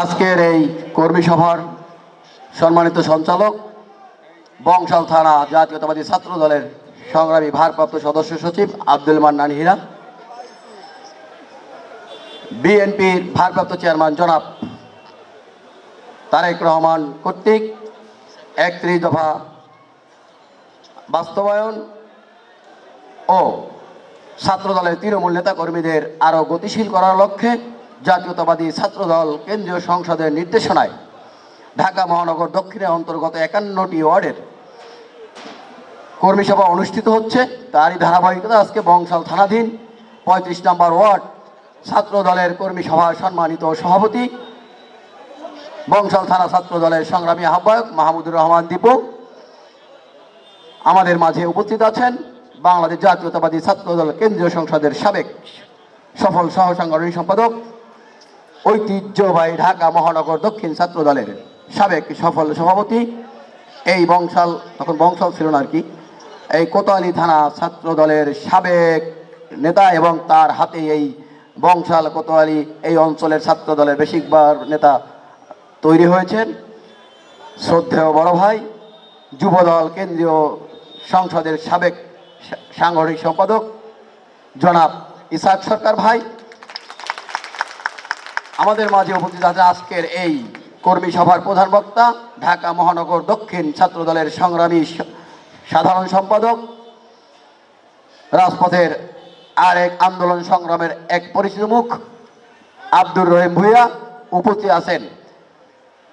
আজকের এই কর্মী সভার সম্মানিত সঞ্চালক, বংশাল থানা জাতীয়তাবাদী ছাত্র দলের সংগ্রামী ভারপ্রাপ্ত সদস্য সচিব আব্দুল মান্নান হীরা, বিএনপির ভারপ্রাপ্ত চেয়ারম্যান জনাব তারেক রহমান কর্তৃক একত্রিশ দফা বাস্তবায়ন ও ছাত্রদলের তৃণমূল নেতা কর্মীদের আরও গতিশীল করার লক্ষ্যে জাতীয়তাবাদী ছাত্রদল কেন্দ্রীয় সংসদের নির্দেশনায় ঢাকা মহানগর দক্ষিণে অন্তর্গত একান্নটি ওয়ার্ডের কর্মী সভা অনুষ্ঠিত হচ্ছে। তারই ধারাবাহিকতা আজকে বংশাল থানাধীন পঁয়ত্রিশ নম্বর ওয়ার্ড ছাত্র দলের কর্মী সভার সম্মানিত সভাপতি, বংশাল থানা ছাত্র দলের সংগ্রামী আহ্বায়ক মাহমুদুর রহমান দীপু আমাদের মাঝে উপস্থিত আছেন। বাংলাদেশ জাতীয়তাবাদী ছাত্র দল কেন্দ্রীয় সংসদের সাবেক সফল সহ সাংগঠনিক সম্পাদক ঐতিহ্যবাহী ঢাকা মহানগর দক্ষিণ ছাত্র দলের সাবেক সফল সভাপতি। এই বংশাল, তখন বংশাল ছিল না আর কি, এই কোতোয়ালি থানা ছাত্র দলের সাবেক নেতা এবং তার হাতে এই বংশাল, কোতোয়ালি এই অঞ্চলের ছাত্র দলের বেশিরভাগ নেতা তৈরি হয়েছেন। শ্রদ্ধেয় বড় ভাই, যুবদল কেন্দ্রীয় সংসদের সাবেক সাংগঠনিক সম্পাদক জনাব ইসাক সরকার ভাই। আমাদের মাঝে উপস্থিত আছে আজকের এই কর্মী সভার প্রধান বক্তা, ঢাকা মহানগর দক্ষিণ ছাত্র দলের সংগ্রামী সাধারণ সম্পাদক, রাজপথের আরেক আন্দোলন সংগ্রামের এক পরিচিত মুখ, আব্দুর রহিম ভুইয়া উপস্থিত আছেন।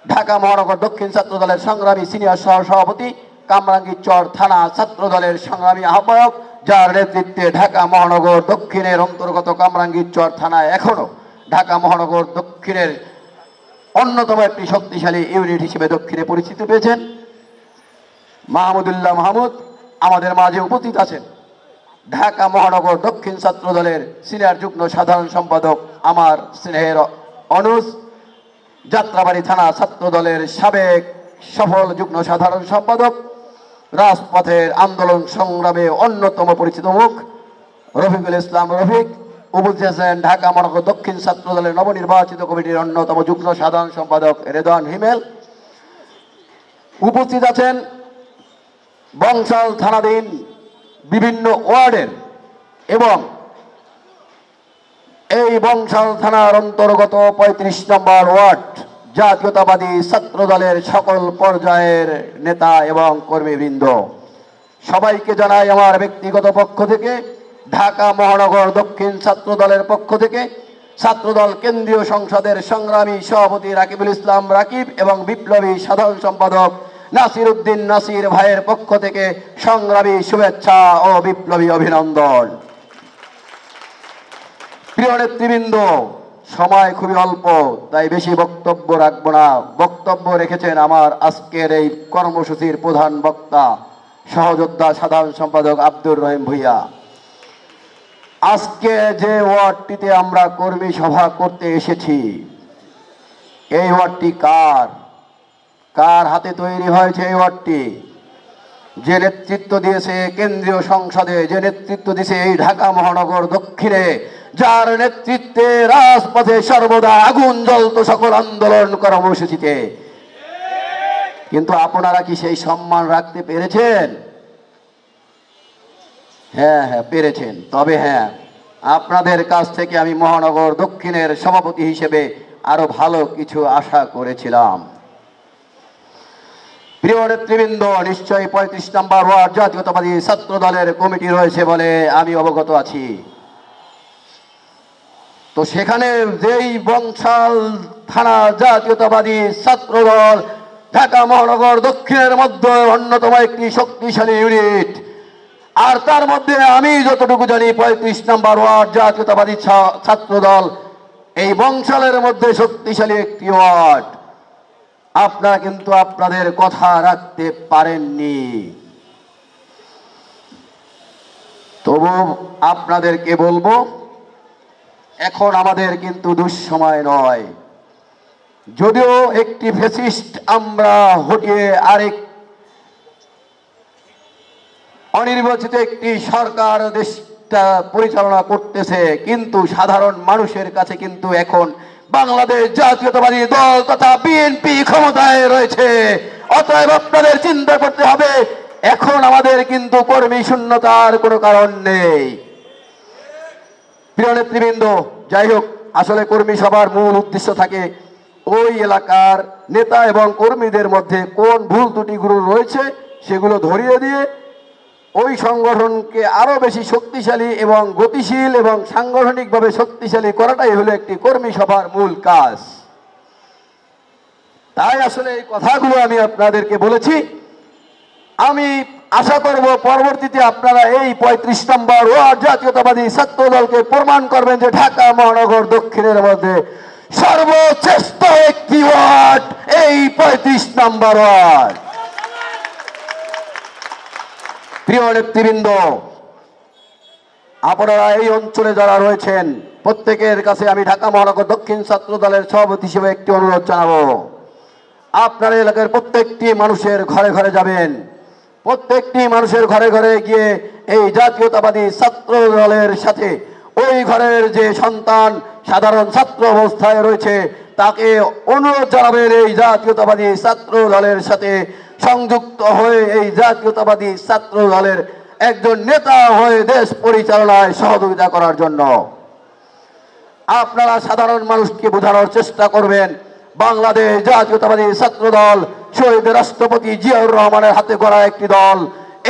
ঢাকা মহানগর দক্ষিণ ছাত্র দলের সংগ্রামী সিনিয়র সহ সভাপতি কামরাঙ্গীর চর থানা ছাত্র দলের সংগ্রামী আহ্বায়ক, যার নেতৃত্বে ঢাকা মহানগর দক্ষিণের অন্তর্গত কামরাঙ্গীর চর থানায় এখনও ঢাকা মহানগর দক্ষিণের অন্যতম একটি শক্তিশালী ইউনিট হিসেবে দক্ষিণে পরিচিতি পেয়েছেন মাহমুদুল্লাহ মাহমুদ। আমাদের মাঝে উপস্থিত আছেন ঢাকা মহানগর দক্ষিণ ছাত্র দলের সিনিয়র যুগ্ম সাধারণ সম্পাদক আমার স্নেহের অনুজ। যাত্রাবাড়ি থানা ছাত্র দলের সাবেক সফল যুগ্ম সাধারণ সম্পাদক। রাজপথের আন্দোলন সংগ্রামে অন্যতম পরিচিত মুখ রফিকুল ইসলাম রফিক। উপস্থিত ঢাকা মহানগর দক্ষিণ ছাত্র দলের নবনির্বাচিত কমিটির অন্যতম যুগ্ম সাধারণ সম্পাদক রেদওয়ান হিমেল। উপস্থিত আছেন বংশাল থানাধীন বিভিন্ন ওয়ার্ডের এবং এই বংশাল থানার অন্তর্গত পঁয়ত্রিশ নম্বর ওয়ার্ড জাতীয়তাবাদী ছাত্র দলের সকল পর্যায়ের নেতা এবং কর্মীবৃন্দ। সবাইকে জানাই আমার ব্যক্তিগত পক্ষ থেকে ঢাকা মহানগর দক্ষিণ ছাত্র দলের পক্ষ থেকে ছাত্রদল কেন্দ্রীয় সংসদের সংগ্রামী সভাপতি রাকিবুল ইসলাম রাকিব এবং বিপ্লবী সাধারণ সম্পাদক নাসির উদ্দিন নাসির ভাইয়ের পক্ষ থেকে সংগ্রামী শুভেচ্ছা ও বিপ্লবী অভিনন্দন। প্রিয় নেতৃবৃন্দ, সময় খুবই অল্প, তাই বেশি বক্তব্য রাখব না। বক্তব্য রেখেছেন আমার আজকের এই কর্মসূচির প্রধান বক্তা, সহযোদ্ধা সাধারণ সম্পাদক আব্দুর রহিম ভুইয়া। আজকে যে ওয়ার্ডটিতে আমরা কর্মী সভা করতে এসেছি, এই ওয়ার্ডটি কার? কার হাতে তৈরি হয়েছে এই ওয়ার্ডটি? যে নেতৃত্ব দিয়েছে কেন্দ্রীয় সংসদে, যে নেতৃত্ব দিয়েছে এই ঢাকা মহানগর দক্ষিণে, যার নেতৃত্বে রাজপথে সর্বদা আগুন জ্বলত সকল আন্দোলন কর্মসূচিতে। কিন্তু আপনারা কি সেই সম্মান রাখতে পেরেছেন? হ্যাঁ হ্যাঁ পেরেছেন। তবে হ্যাঁ আপনাদের কাছ থেকে আমি মহানগর দক্ষিণের সভাপতি হিসেবে আরও ভালো কিছু আশা করেছিলাম। প্রিয় নেতৃবৃন্দ, নিশ্চয়ই পঁয়ত্রিশ নম্বর ওয়ার্ড জাতীয়তাবাদী ছাত্র দলের কমিটি রয়েছে বলে আমি অবগত আছি। তো সেখানে যেই বংশাল থানা জাতীয়তাবাদী ছাত্র দল ঢাকা মহানগর দক্ষিণের মধ্যে অন্যতম একটি শক্তিশালী ইউনিট আর তার মধ্যে আমি যতটুকু জানি, পঁয়ত্রিশ নম্বর ওয়ার্ড, জাতীয়তাবাদী ছাত্র দল এই বংশালের মধ্যে শক্তিশালী একটি ওয়ার্ড। আপনারা কিন্তু আপনাদের কথা রাখতে পারেননি। তবু আপনাদেরকে বলব, এখন আমাদের কিন্তু দুঃসময় নয়। যদিও একটি ফেসিস্ট আমরা হটিয়ে আরেক অনির্বাচিত একটি সরকার দেশটা পরিচালনা করতেছে, কিন্তু সাধারণ মানুষের কাছে কিন্তু এখন বাংলাদেশ জাতীয়তাবাদী দল তথা বিএনপি ক্ষমতায় রয়েছে। অতএব আপনাদের চিন্তা করতে হবে, এখন আমাদের কিন্তু কর্মী শূন্যতার কোনো কারণ নেই। প্রিয় নেতৃবৃন্দ, যাই হোক, আসলে কর্মী সভার মূল উদ্দেশ্য থাকে ওই এলাকার নেতা এবং কর্মীদের মধ্যে কোন ভুল ত্রুটিগুলো রয়েছে সেগুলো ধরিয়ে দিয়ে ওই সংগঠনকে আরও বেশি শক্তিশালী এবং গতিশীল এবং সাংগঠনিকভাবে শক্তিশালী করাটাই হলো একটি কর্মী সভার মূল কাজ। তাই আসলে এই কথাগুলো আমি আপনাদেরকে বলেছি। আমি আশা করব পরবর্তীতে আপনারা এই পঁয়ত্রিশ নম্বর ওয়ার্ড জাতীয়তাবাদী ছাত্র দলকে প্রমাণ করবেন যে ঢাকা মহানগর দক্ষিণের মধ্যে সর্বশ্রেষ্ঠ একটি ওয়ার্ড এই পঁয়ত্রিশ নম্বর ওয়ার্ড। প্রিয় নেতৃবৃন্দ, আপনারা এই অঞ্চলে যারা রয়েছেন, প্রত্যেকের কাছে আমি ঢাকা মহানগর দক্ষিণ ছাত্র দলের সভাপতি হিসেবে একটি অনুরোধ জানাব। আপনার এলাকার প্রত্যেকটি মানুষের ঘরে ঘরে যাবেন। প্রত্যেকটি মানুষের ঘরে ঘরে গিয়ে এই জাতীয়তাবাদী ছাত্র দলের সাথে ওই ঘরের যে সন্তান, সাধারণ ছাত্র অবস্থায় রয়েছে, তাকে অনুরোধ জানাবেন এই জাতীয়তাবাদী ছাত্র দলের সাথে। সংযুক্ত হয়ে এই জাতীয়তাবাদী ছাত্র দলের একজন নেতা হয়ে দেশ পরিচালনায় সহযোগিতা করার জন্য। আপনারা সাধারণ মানুষকে বোঝানোর চেষ্টা করবেন, বাংলাদেশ জাতীয়তাবাদী ছাত্র দল শহীদ রাষ্ট্রপতি জিয়াউর রহমানের হাতে গড়া একটি দল।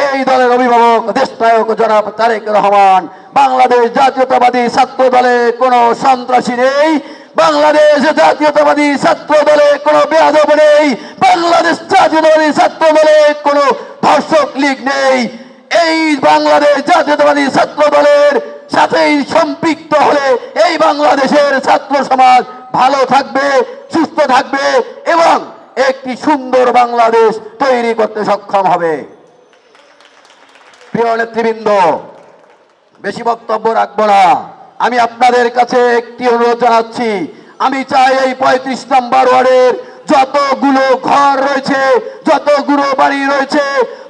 এই দলের অভিভাবক, দেশনায়ক জনাব তারেক রহমান। বাংলাদেশ জাতীয়তাবাদী ছাত্র দলে কোনো সন্ত্রাসী নেই বাংলাদেশ জাতীয়তাবাদী ছাত্র দলে কোনো বেয়াদব নেই। বাংলাদেশ জাতীয়তাবাদী ছাত্র দলে কোনো ধর্ষক লীগ নেই। এই বাংলাদেশ জাতীয়তাবাদী ছাত্র দলের সাথেই সম্পৃক্ত হলে এই বাংলাদেশের ছাত্র সমাজ ভালো থাকবে, সুস্থ থাকবে এবং একটি সুন্দর বাংলাদেশ তৈরি করতে সক্ষম হবে। প্রিয় নেতৃবৃন্দ, বেশি বক্তব্য রাখব না। আমি আপনাদের কাছে একটি অনুরোধ জানাচ্ছি। আমি চাই এই পঁয়ত্রিশ নম্বর ওয়ার্ডের যতগুলো ঘর রয়েছে, যতগুলো বাড়ি রয়েছে,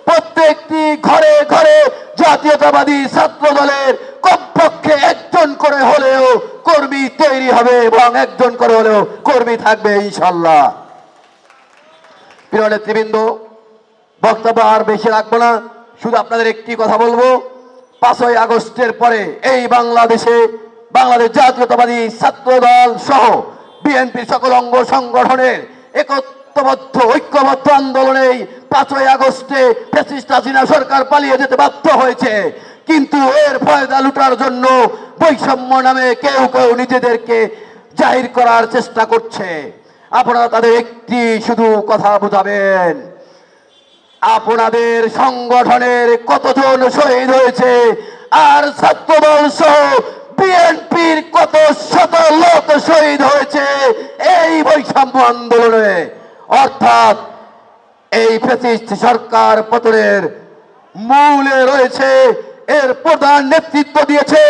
প্রত্যেকটি ঘরে ঘরে জাতীয়তাবাদী ছাত্র দলের কমপক্ষে একজন করে হলেও কর্মী তৈরি হবে এবং একজন করে হলেও কর্মী থাকবে ইনশাল্লাহ প্রিয় নেতৃবৃন্দ, বক্তব্য আর বেশি রাখব না। শুধু আপনাদের একটি কথা বলব। পাঁচই আগস্টের পরে এই বাংলাদেশে বাংলাদেশ জাতীয়তাবাদী ছাত্র দল সহ বিএনপির সকল অঙ্গ সংগঠনের একত্রবদ্ধ ঐক্যবদ্ধ আন্দোলনেই পাঁচই আগস্টে ফ্যাসিস্ট হাসিনা সরকার পালিয়ে যেতে বাধ্য হয়েছে। কিন্তু এর ফয়দা লুটার জন্য বৈষম্য নামে কেউ কেউ নিজেদেরকে জাহির করার চেষ্টা করছে। আপনারা তাদের একটি শুধু কথা বুঝাবেন। আপনাদের সংগঠনের কতজন শহীদ হয়েছে? আর সহ বিএনপির কত শত লোক শহীদ হয়েছে এই বৈষম্য আন্দোলনে? অর্থাৎ এই ফ্যাসিস্ট সরকার পতনের মূলে রয়েছে, এর প্রধান নেতৃত্ব দিয়েছে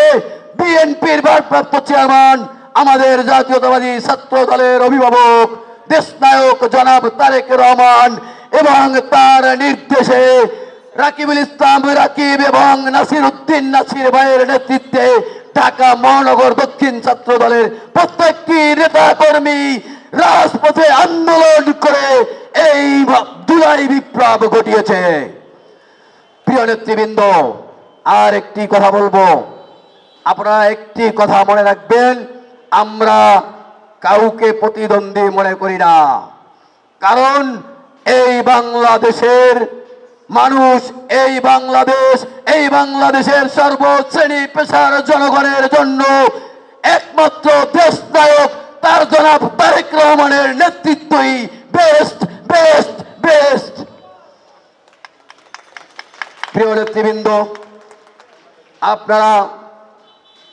বিএনপির ভারপ্রাপ্ত চেয়ারম্যান, আমাদের জাতীয়তাবাদী ছাত্র দলের অভিভাবক, দেশনায়ক জনাব তারেক রহমান। এবং তার নির্দেশে রাকিবুল ইসলাম, রাকিব এবং নাসির উদ্দিন নাসির ভাইয়ের নেতৃত্বে ঢাকা মহানগর দক্ষিণ ছাত্র দলের প্রত্যেকটি নেতা কর্মী রাজপথে আন্দোলন করে এই জুলাই বিপ্লব ঘটিয়েছে। প্রিয় নেতৃবৃন্দ, আর একটি কথা বলব। আপনারা একটি কথা মনে রাখবেন, আমরা কাউকে প্রতিদ্বন্দ্বী মনে করি না। কারণ এই বাংলাদেশের মানুষ, এই বাংলাদেশ, এই বাংলাদেশের সর্বশ্রেণী পেশার জনগণের জন্য একমাত্র দেশ নায়ক তার জনাব তারেক রহমানের নেতৃত্বই বেস্ট বেস্ট বেস্ট প্রিয় নেতৃবৃন্দ, আপনারা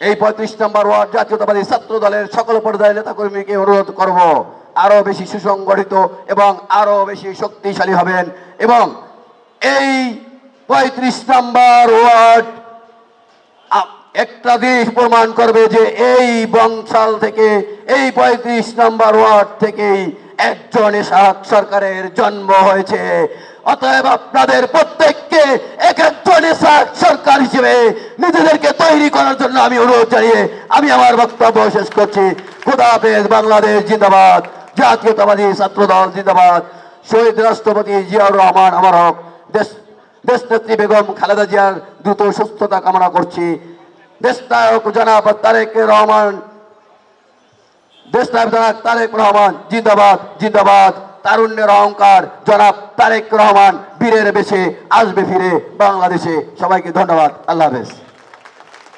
এই পঁয়ত্রিশ নম্বর ওয়ার্ড জাতীয়তাবাদী ছাত্র দলের সকল পর্যায়ের নেতাকর্মীকে অনুরোধ করব। আরও বেশি সুসংগঠিত এবং আরও বেশি শক্তিশালী হবেন এবং এই পঁয়ত্রিশ নম্বর ওয়ার্ড একটা জিনিস প্রমাণ করবে যে এই বংশাল থেকে, এই পঁয়ত্রিশ নম্বর ওয়ার্ড থেকেই একজন এসাক সরকারের জন্ম হয়েছে। অতএব আপনাদের প্রত্যেককে এক একজন এসাক সরকার হিসেবে নিজেদেরকে তৈরি করার জন্য আমি অনুরোধ জানিয়ে আমি আমার বক্তব্য শেষ করছি। খুদা বাংলাদেশ জিন্দাবাদ। জাতীয়তাবাদী ছাত্রদল জিন্দাবাদ। শহীদ রাষ্ট্রপতি জিয়াউর রহমান, আমার হক। দেশ, দেশনেত্রী বেগম খালেদা জিয়ার দ্রুত সুস্থতা কামনা করছি। দেশনায়ক জনাব তারেক রহমান, দেশনায়ক জনাব তারেক রহমান, জিন্দাবাদ জিন্দাবাদ। তারুণ্যের অহংকার জনাব তারেক রহমান, বীরের বেশে আসবে ফিরে বাংলাদেশে। সবাইকে ধন্যবাদ। আল্লাহ হাফেজ।